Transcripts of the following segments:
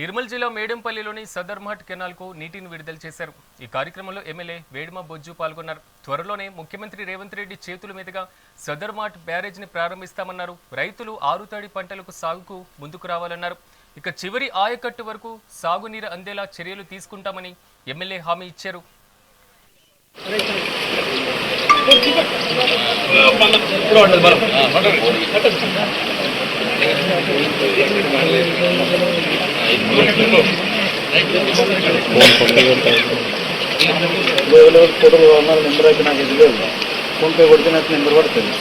నిర్మల్ జిల్లా మేడంపల్లిలోని సదర్మహట్ కెనాల్కు నీటిని విడుదల చేశారు. ఈ కార్యక్రమంలో ఎమ్మెల్యే వేడుమ బొజ్జు పాల్గొన్నారు. త్వరలోనే ముఖ్యమంత్రి రేవంత్ రెడ్డి చేతుల మీదుగా సదర్మహట్ బ్యారేజ్ని ప్రారంభిస్తామన్నారు. రైతులు ఆరుతడి పంటలకు సాగుకు ముందుకు రావాలన్నారు. ఇక చివరి ఆయకట్టు వరకు సాగునీరు అందేలా చర్యలు తీసుకుంటామని ఎమ్మెల్యే హామీ ఇచ్చారు. ఫోటోలు ఉన్నారు నెంబర్ అయితే నాకు ఇది లేదు ఫోన్పే కొడితే నాకు నెంబర్ పడుతుంది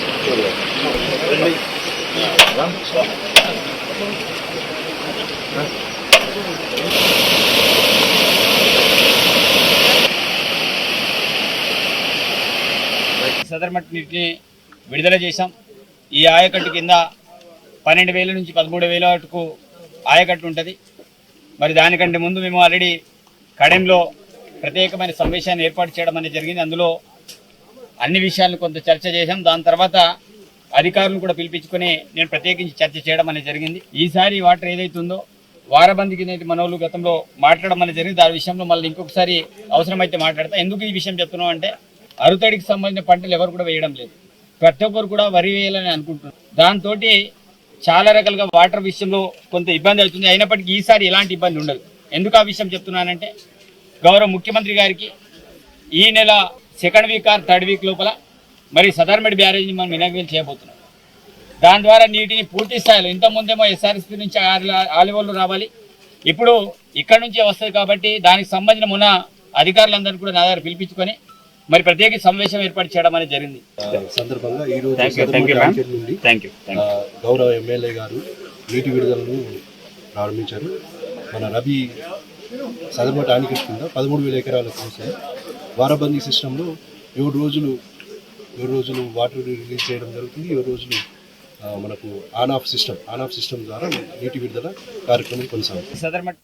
సదర్మట్ నీటిని విడుదల చేశాం. ఈ ఆయకట్టు కింద పన్నెండు వేల నుంచి పదమూడు వేల వరకు ఆయకట్టు ఉంటుంది. మరి దానికంటే ముందు మేము ఆల్రెడీ కడెంలో ప్రత్యేకమైన సమావేశాన్ని ఏర్పాటు చేయడం అనేది జరిగింది. అందులో అన్ని విషయాలను కొంత చర్చ చేశాం. దాని తర్వాత అధికారులను కూడా పిలిపించుకొని నేను ప్రత్యేకించి చర్చ చేయడం అనేది జరిగింది. ఈసారి వాటర్ ఏదైతుందో వారబందికి కింద మనోళ్ళు గతంలో మాట్లాడడం అనేది జరిగింది. దాని విషయంలో మళ్ళీ ఇంకొకసారి అవసరమైతే మాట్లాడతా. ఎందుకు ఈ విషయం చెప్తున్నాం అంటే అరుతడికి సంబంధించిన పంటలు ఎవరు కూడా వేయడం లేదు. ప్రతి ఒక్కరు కూడా వరి వేయాలని అనుకుంటున్నారు. దాంతో చాలా రకాలుగా వాటర్ విషయంలో కొంత ఇబ్బంది అవుతుంది. అయినప్పటికీ ఈసారి ఎలాంటి ఇబ్బంది ఉండదు. ఎందుకు ఆ విషయం చెప్తున్నానంటే గౌరవ ముఖ్యమంత్రి గారికి ఈ నెల second week or third week లోపల మరి సదర్మెడ్ బ్యారేజ్ని మనం ఇనాగ్రేట్ చేయబోతున్నాం. దాని ద్వారా నీటిని పూర్తి స్థాయిలో ఇంతకుముందేమో ఎస్ఆర్ఎస్పీ నుంచి ఆలివోళ్ళు రావాలి. ఇప్పుడు ఇక్కడ నుంచే వస్తుంది కాబట్టి దానికి సంబంధించిన మొన్న అధికారులందరినీ కూడా నా దగ్గర పిలిపించుకొని మరి ప్రత్యేక సమావేశం ఏర్పాటు చేయడం అనేది జరిగింది. సందర్భంగా ఈ రోజు నుండి గౌరవ ఎమ్మెల్యే గారు నీటి విడుదలను ప్రారంభించారు. మన రబీ సదర్మటి ఆనికట్ కింద పదమూడు వేల ఎకరాల కోసం వారబందీ సిస్టంలో ఏడు రోజులు ఏడు రోజులు వాటర్ రిలీజ్ చేయడం జరుగుతుంది. ఏడు రోజులు మనకు on off system on off system ద్వారా నీటి విడుదల కార్యక్రమం కొనసాగుతుంది. సదర్మట్